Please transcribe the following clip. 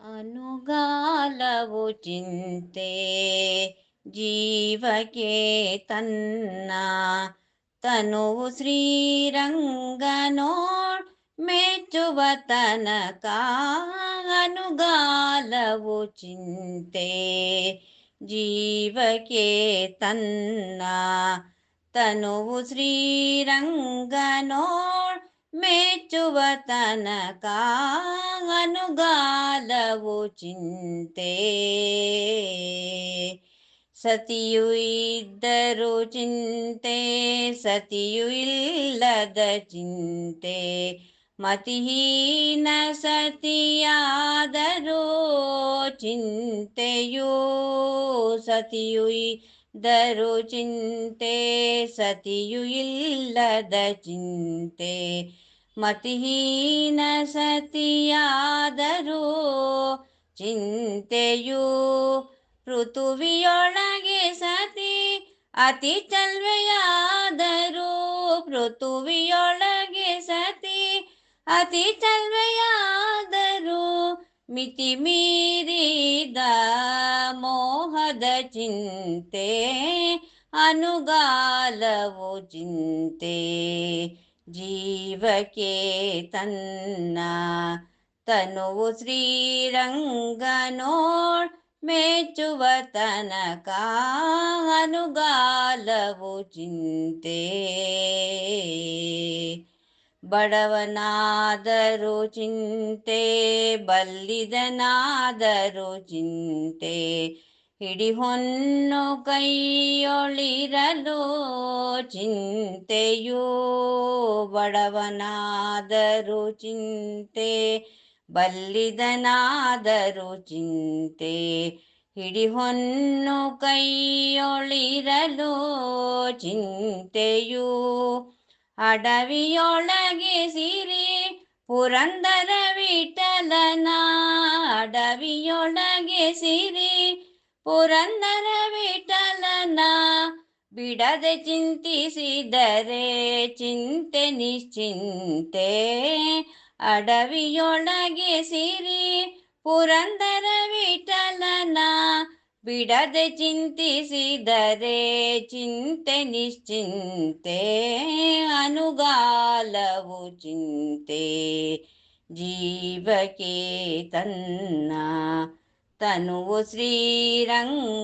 ಅನುಗಾಲವು ಚಿಂತೆ ಜೀವಕ್ಕೆ ತನ್ನ ತನುವು ಶ್ರೀರಂಗನೋಳ್ ಮೆಚ್ಚುವ ತನಕ ಅನುಗಾಲವು ಚಿಂತೆ ಜೀವಕ್ಕೆ ತನ್ನ ತನುವು ಶ್ರೀರಂಗನೋಳ್ ಮೆಚ್ಚುವ ತನಕ ಅನುಗಾಲವು ಚಿಂತೆ ಸತಿಯು ಇದ್ದರು ಚಿಂತೆ ಸತಿಯು ಇಲ್ಲದ ಚಿಂತೆ ಮತಿಹೀನ ಸತಿಯಾದರೂ ಚಿಂತೆಯೂ ಸತಿಯು ಇದ್ದರು ಚಿಂತೆ ಸತಿಯು ಇಲ್ಲದ ಚಿಂತೆ ಮತಿಹೀನ ಸತಿಯಾದರೂ ಚಿಂತೆಯು ಪೃಥುವಿಯೊಳಗೆ ಸತಿ ಅತಿ ಚಲ್ವೆಯಾದರೂ ಪೃಥುವಿಯೊಳಗೆ ಸತಿ ಅತಿ ಚಲ್ವೆಯಾದರೂ ಮಿತಿ ಮೀರಿದ ಮೋಹದ ಚಿಂತೆ ಅನುಗಾಲವು ಚಿಂತೆ ಜೀವಕ್ಕೆ ತನ್ನ ತನುವು ಶ್ರೀರಂಗನೋಳ್ ಮೆಚ್ಚುವ ತನಕ ಅನುಗಾಲವು ಚಿಂತೆ. ಬಡವನಾದರೂ ಚಿಂತೆ ಬಲ್ಲಿದನಾದರೂ ಚಿಂತೆ. ಹಿಡಿಹೊನ್ನು ಕೈಯೊಳಿರಲು ಚಿಂತೆಯೂ ಬಡವನಾದರೂ ಚಿಂತೆ, ಬಲ್ಲಿದನಾದರೂ ಚಿಂತೆ. ಹಿಡಿಹೊನ್ನು ಕೈಯೊಳಿರಲು ಚಿಂತೆಯೂ ಅಡವಿಯೊಳಗೆ ಸಿರಿ ಪುರಂದರ ವಿಠಲನ ಅಡವಿಯೊಳಗೆ ಸಿರಿ ಪುರಂದರ ವಿಠಲನ ಬಿಡದೆ ಚಿಂತಿಸಿದರೆ ಚಿಂತೆ ನಿಶ್ಚಿಂತೆ ಅಡವಿಯೊಳಗೆ ಸಿರಿ ಪುರಂದರ ವಿಠಲನ ಬಿಡದೆ ಚಿಂತಿಸಿದರೆ ಚಿಂತೆ ನಿಶ್ಚಿಂತೆ ಅನುಗಾಲವು ಚಿಂತೆ ಜೀವಕ್ಕೆ ತನ್ನ ತನುವು ಶ್ರೀರಂಗ